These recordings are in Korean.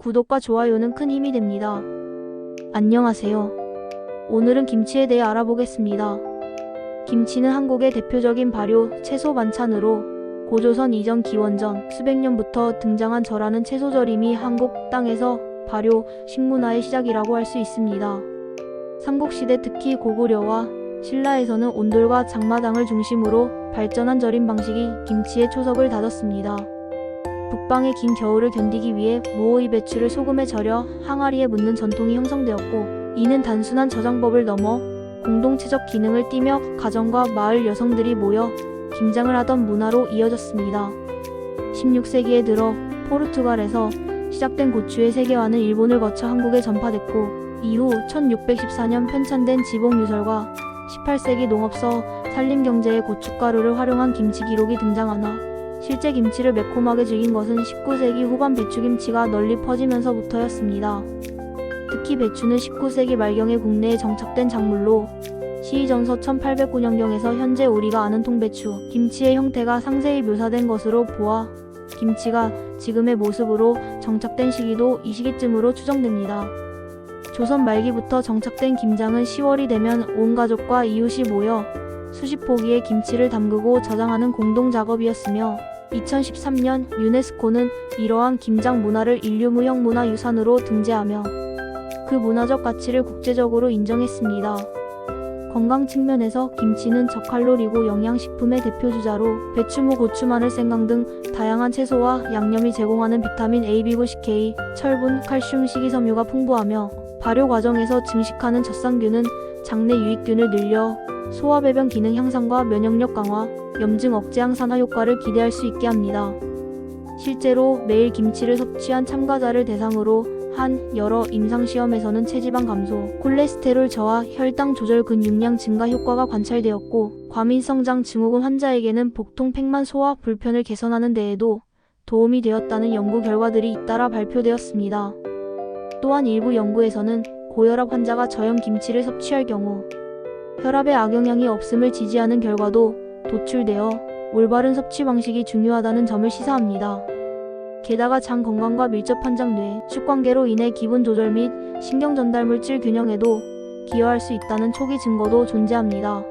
구독과 좋아요는 큰 힘이 됩니다. 안녕하세요. 오늘은 김치에 대해 알아보겠습니다. 김치는 한국의 대표적인 발효, 채소 반찬으로 고조선 이전 기원전 수백 년부터 등장한 절하는 채소절임이 한국 땅에서 발효 식문화의 시작이라고 할 수 있습니다. 삼국시대 특히 고구려와 신라에서는 온돌과 장마당을 중심으로 발전한 절임 방식이 김치의 초석을 다졌습니다. 북방의 긴 겨울을 견디기 위해 무오이 배추를 소금에 절여 항아리에 묻는 전통이 형성되었고 이는 단순한 저장법을 넘어 공동체적 기능을 띠며 가정과 마을 여성들이 모여 김장을 하던 문화로 이어졌습니다. 16세기에 들어 포르투갈에서 시작된 고추의 세계화는 일본을 거쳐 한국에 전파됐고 이후 1614년 편찬된 지봉유설과 18세기 농업서 산림경제의 고춧가루를 활용한 김치 기록이 등장하나 실제 김치를 매콤하게 즐긴 것은 19세기 후반 배추김치가 널리 퍼지면서부터였습니다. 특히 배추는 19세기 말경에 국내에 정착된 작물로 시의전서 1809년경에서 현재 우리가 아는 통배추, 김치의 형태가 상세히 묘사된 것으로 보아 김치가 지금의 모습으로 정착된 시기도 이 시기쯤으로 추정됩니다. 조선 말기부터 정착된 김장은 10월이 되면 온 가족과 이웃이 모여 수십 포기의 김치를 담그고 저장하는 공동 작업이었으며 2013년 유네스코는 이러한 김장 문화를 인류 무형 문화 유산으로 등재하며 그 문화적 가치를 국제적으로 인정했습니다. 건강 측면에서 김치는 저칼로리고 영양식품의 대표 주자로 배추무, 고추, 마늘, 생강 등 다양한 채소와 양념이 제공하는 비타민 A, B, 9, K, 철분, 칼슘, 식이섬유가 풍부하며 발효 과정에서 증식하는 젖산균은 장내 유익균을 늘려 소화 배변 기능 향상과 면역력 강화, 염증 억제 항산화 효과를 기대할 수 있게 합니다. 실제로 매일 김치를 섭취한 참가자를 대상으로 한 여러 임상시험에서는 체지방 감소, 콜레스테롤 저하, 혈당 조절 근육량 증가 효과가 관찰되었고, 과민성장 증후군 환자에게는 복통 팽만 소화 불편을 개선하는 데에도 도움이 되었다는 연구 결과들이 잇따라 발표되었습니다. 또한 일부 연구에서는 고혈압 환자가 저염 김치를 섭취할 경우 혈압에 악영향이 없음을 지지하는 결과도 도출되어 올바른 섭취 방식이 중요하다는 점을 시사합니다. 게다가 장 건강과 밀접한 장뇌, 축관계로 인해 기분 조절 및 신경 전달 물질 균형에도 기여할 수 있다는 초기 증거도 존재합니다.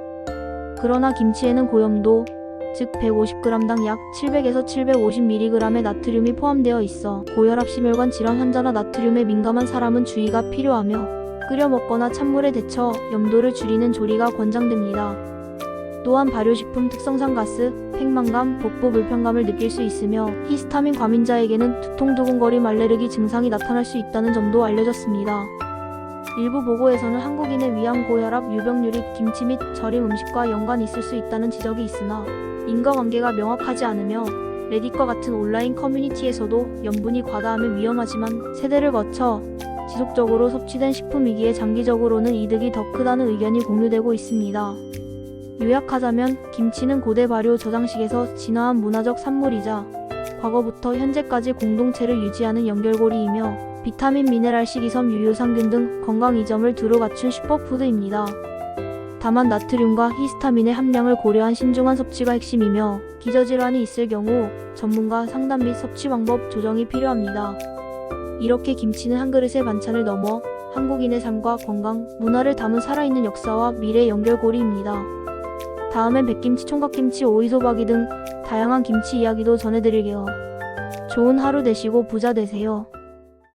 그러나 김치에는 고염도, 즉 150g당 약 700에서 750mg의 나트륨이 포함되어 있어 고혈압 심혈관 질환 환자나 나트륨에 민감한 사람은 주의가 필요하며 끓여 먹거나 찬물에 데쳐 염도를 줄이는 조리가 권장됩니다. 또한 발효식품 특성상 가스, 팽만감, 복부 불편감을 느낄 수 있으며 히스타민 과민자에게는 두통, 두근거림, 알레르기 증상이 나타날 수 있다는 점도 알려졌습니다. 일부 보고에서는 한국인의 위암, 고혈압, 유병률이 김치 및 절임 음식과 연관이 있을 수 있다는 지적이 있으나 인과관계가 명확하지 않으며 레딧과 같은 온라인 커뮤니티에서도 염분이 과다하면 위험하지만 세대를 거쳐 지속적으로 섭취된 식품이기에 장기적으로는 이득이 더 크다는 의견이 공유되고 있습니다. 요약하자면 김치는 고대 발효 저장식에서 진화한 문화적 산물이자 과거부터 현재까지 공동체를 유지하는 연결고리이며 비타민, 미네랄, 식 이섬, 유효상균 등 건강 이점을 두루 갖춘 슈퍼푸드입니다. 다만 나트륨과 히스타민의 함량을 고려한 신중한 섭취가 핵심이며 기저질환이 있을 경우 전문가 상담 및 섭취 방법 조정이 필요합니다. 이렇게 김치는 한 그릇의 반찬을 넘어 한국인의 삶과 건강, 문화를 담은 살아있는 역사와 미래 연결고리입니다. 다음엔 백김치, 총각김치, 오이소박이 등 다양한 김치 이야기도 전해드릴게요. 좋은 하루 되시고 부자 되세요.